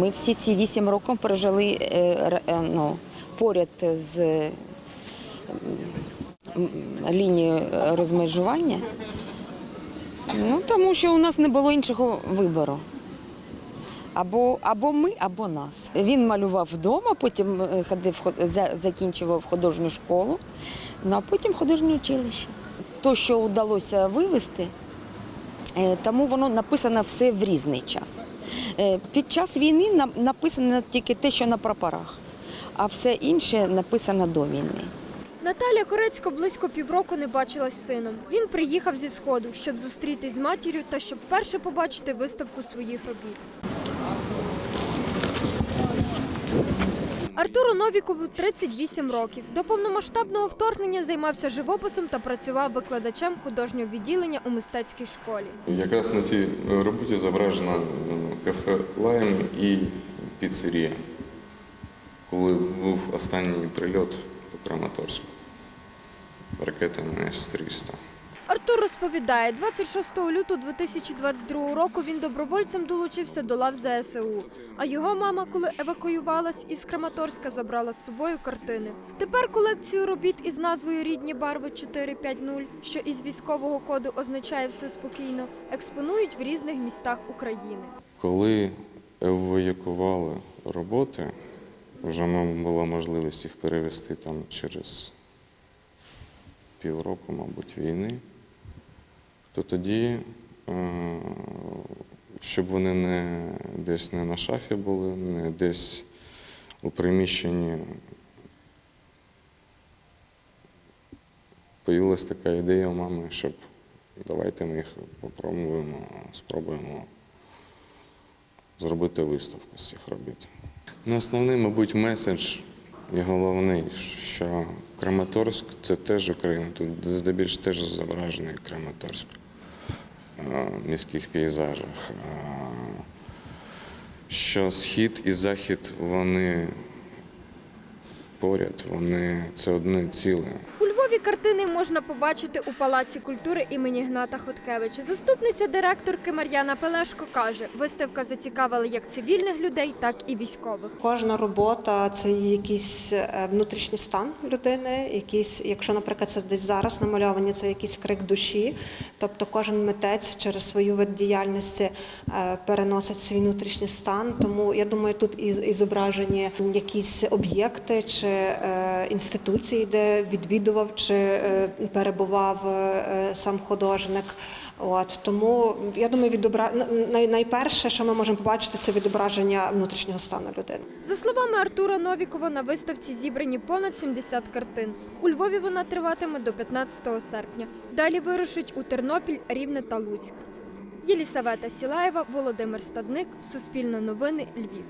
Ми всі ці вісім років прожили е, е, ну, поряд з е, лінією розмежування, ну, тому що у нас не було іншого вибору. Або, або ми, або нас. Він малював вдома, потім е, ходив, ход- закінчував художню школу, ну а потім художнє училище. То, що вдалося вивести, Е, Тому воно написано все в різний час. Е, Під час війни написано тільки те, що на прапорах, а все інше написано до війни. Наталя Корецько близько півроку не бачилась з сином. Він приїхав зі сходу, щоб зустрітись з матір'ю та щоб вперше побачити виставку своїх робіт. Артуру Новікову 38 років. До повномасштабного вторгнення займався живописом та працював викладачем художнього відділення у мистецькій школі. Якраз на цій роботі зображено е, кафе Лайм і піцерія, коли був останній прильот по Краматорську ракетами С-300. Артур розповідає, 26 лютого 2022 року він добровольцем долучився до лав ЗСУ. А його мама, коли евакуювалась із Краматорська, забрала з собою картини. Тепер колекцію робіт із назвою Рідні барви 450, що із військового коду означає все спокійно, експонують в різних містах України. Коли евакуювали роботи, вже мам, була можливість їх перевести там через півроку, мабуть, війни, то тоді, е, щоб вони не десь не на шафі були, не десь у приміщенні, появилась така ідея у мами, щоб давайте ми їх попробуємо, спробуємо зробити виставку з цих робіт. Ну, основний, мабуть, меседж і головний, що Краматорськ це теж Україна. Тут здебільш теж зображений Краматорськ міських пейзажах. Що схід і захід вони поряд, вони це одне ціле. Львові картини можна побачити у Палаці культури імені Гната Хоткевича. Заступниця директорки Мар'яна Пелешко каже, виставка зацікавила як цивільних людей, так і військових. Кожна робота це якийсь е, внутрішній стан людини, якийсь, якщо, наприклад, це десь зараз намальовані, це якийсь крик душі. Тобто кожен митець через свою вид діяльності е, переносить свій внутрішній стан. Тому я думаю, тут і зображені якісь об'єкти чи е, інституції, де відвідував чи е, перебував е, сам художник. От тому я думаю, відобра... найперше, що ми можемо побачити, це відображення внутрішнього стану людини. За словами Артура Новікова, на виставці зібрані понад 70 картин. У Львові вона триватиме до 15 серпня. Далі вирушить у Тернопіль, Рівне та Луцьк. Єлісавета Сілаєва, Володимир Стадник, Суспільне новини, Львів.